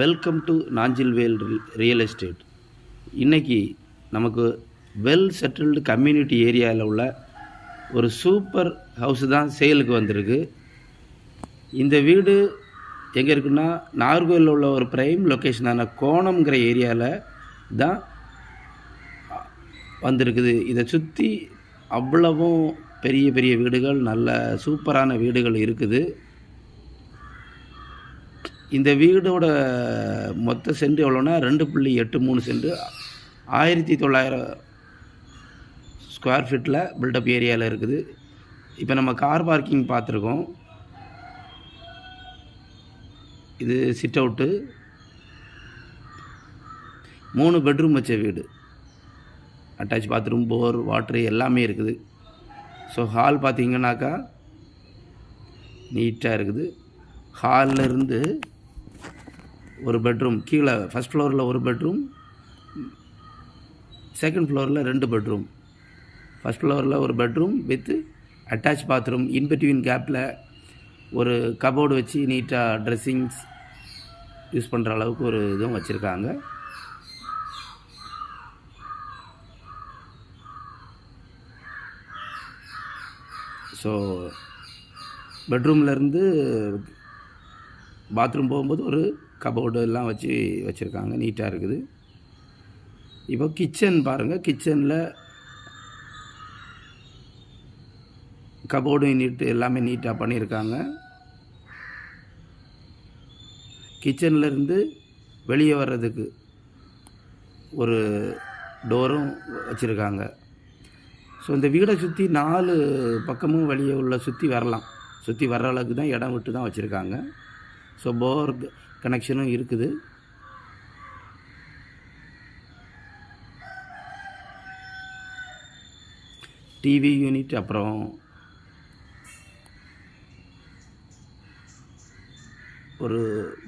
Welcome to Nanjilvel real estate இன்றைக்கி நமக்கு well settled community ஏரியாவில் உள்ள ஒரு சூப்பர் ஹவுஸ் தான் சேலுக்கு வந்திருக்கு. இந்த வீடு எங்கே இருக்குன்னா நாகர்கோவிலில் உள்ள ஒரு ப்ரைம் லொக்கேஷனான கோணம்ங்கிற ஏரியாவில் தான் வந்திருக்குது. இதை சுற்றி அவ்வளவும் பெரிய பெரிய வீடுகள் நல்ல சூப்பரான வீடுகள் இருக்குது. இந்த வீடோட மொத்த சென்ட் எவ்வளோன்னா ரெண்டு புள்ளி எட்டு மூணு சென்ட் ஆயிரத்தி தொள்ளாயிரம் ஸ்கொயர் ஃபீட்டில் பில்டப் ஏரியாவில் இருக்குது. இப்போ நம்ம கார் பார்க்கிங் பார்த்துருக்கோம். இது சிட் அவுட்டு மூணு பெட்ரூம் வச்ச வீடு. அட்டாச் பாத்ரூம் போர் வாட்ரு எல்லாமே இருக்குது. ஸோ ஹால் பார்த்தீங்கன்னாக்கா நீட்டாக இருக்குது. ஹாலில் இருந்து ஒரு பெட்ரூம் கீழே ஃபஸ்ட் ஃப்ளோரில் ஒரு பெட்ரூம் செகண்ட் ஃப்ளோரில் ரெண்டு பெட்ரூம் ஃபஸ்ட் ஃப்ளோரில் ஒரு bedroom with attach bathroom in between கேப்பில் ஒரு கபோர்டு வச்சு நீட்டாக ட்ரெஸ்ஸிங்ஸ் யூஸ் பண்ணுற அளவுக்கு ஒரு இதுவும் வச்சுருக்காங்க. ஸோ பெட்ரூம்லேருந்து பாத்ரூம் போகும்போது ஒரு கபோர்டு எல்லாம் வச்சு வச்சுருக்காங்க. நீட்டாக இருக்குது. இப்போ கிச்சன் பாருங்கள் கிச்சனில் கபோர்டும் நீட்டு எல்லாமே நீட்டாக பண்ணியிருக்காங்க. கிச்சன்லேருந்து வெளியே வர்றதுக்கு ஒரு டோரும் வச்சுருக்காங்க. ஸோ இந்த வீடை சுற்றி நாலு பக்கமும் வெளியே உள்ள சுற்றி வரலாம். சுற்றி வர்ற அளவுக்கு தான் இடம் விட்டு தான் வச்சுருக்காங்க. ஸோ போர் கனெக்ஷனும் இருக்குது. டிவி யூனிட் அப்புறம் ஒரு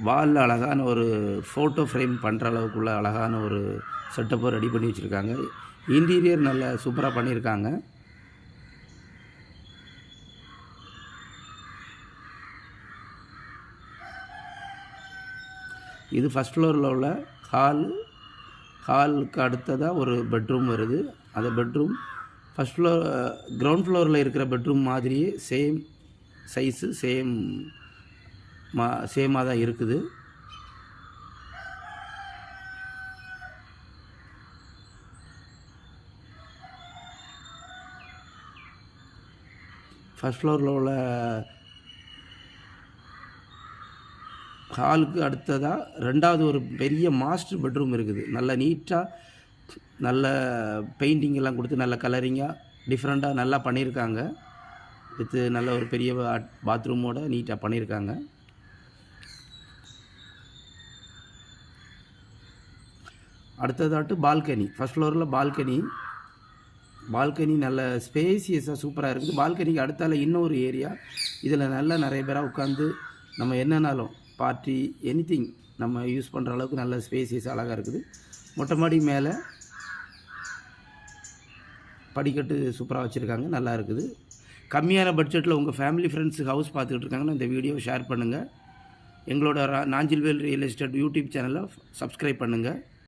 வாலில் அழகான ஒரு ஃபோட்டோ ஃப்ரேம் பண்ணுற அளவுக்குள்ள அழகான ஒரு செட்டப்பை ரெடி பண்ணி வச்சுருக்காங்க. இன்டீரியர் நல்ல சூப்பராக பண்ணியிருக்காங்க. இது ஃபஸ்ட் ஃப்ளோரில் உள்ள ஹால் ஹாலுக்கு அடுத்ததாக ஒரு பெட்ரூம் வருது. அந்த பெட்ரூம் ஃபஸ்ட் ஃப்ளோர் கிரவுண்ட் ஃப்ளோரில் இருக்கிற பெட்ரூம் மாதிரியே சேம் சைஸு சேம் மா சேமாக தான் இருக்குது. ஃபஸ்ட் ஃப்ளோரில் உள்ள ஹாலுக்கு அடுத்ததாக ரெண்டாவது ஒரு பெரிய மாஸ்டர் பெட்ரூம் இருக்குது. நல்ல நீட்டாக நல்ல பெயிண்டிங் எல்லாம் கொடுத்து நல்ல கலரிங்காக டிஃப்ரெண்ட்டாக நல்லா பண்ணியிருக்காங்க. வித்து நல்ல ஒரு பெரிய பாத்ரூமோட நீட்டாக பண்ணியிருக்காங்க. அடுத்ததாட்டு பால்கனி ஃபஸ்ட் ஃப்ளோரில் பால்கனி பால்கனி நல்ல ஸ்பேசியஸாக சூப்பராக இருக்குது. பால்கனிக்கு அடுத்தால இன்னொரு ஏரியா இதில் நல்லா நிறைய பேராக உட்காந்து நம்ம என்னன்னாலும் பார்ட்டி எனிதிங் நம்ம யூஸ் பண்ணுற அளவுக்கு நல்ல ஸ்பேசியஸ் அழகாக இருக்குது. மொட்டை மாடி மேலே படிக்கட்டு சூப்பராக வச்சுருக்காங்க நல்லா இருக்குது. கம்மியான பட்ஜெட்டில் உங்கள் ஃபேமிலி ஃப்ரெண்ட்ஸு ஹவுஸ் பார்த்துக்கிட்டு இருக்காங்கன்னா இந்த வீடியோவை ஷேர் பண்ணுங்கள் எங்களோட ரா- நாஞ்சில்வேல் ரியல் எஸ்டேட் யூடியூப் சேனலை சப்ஸ்கிரைப் பண்ணுங்கள்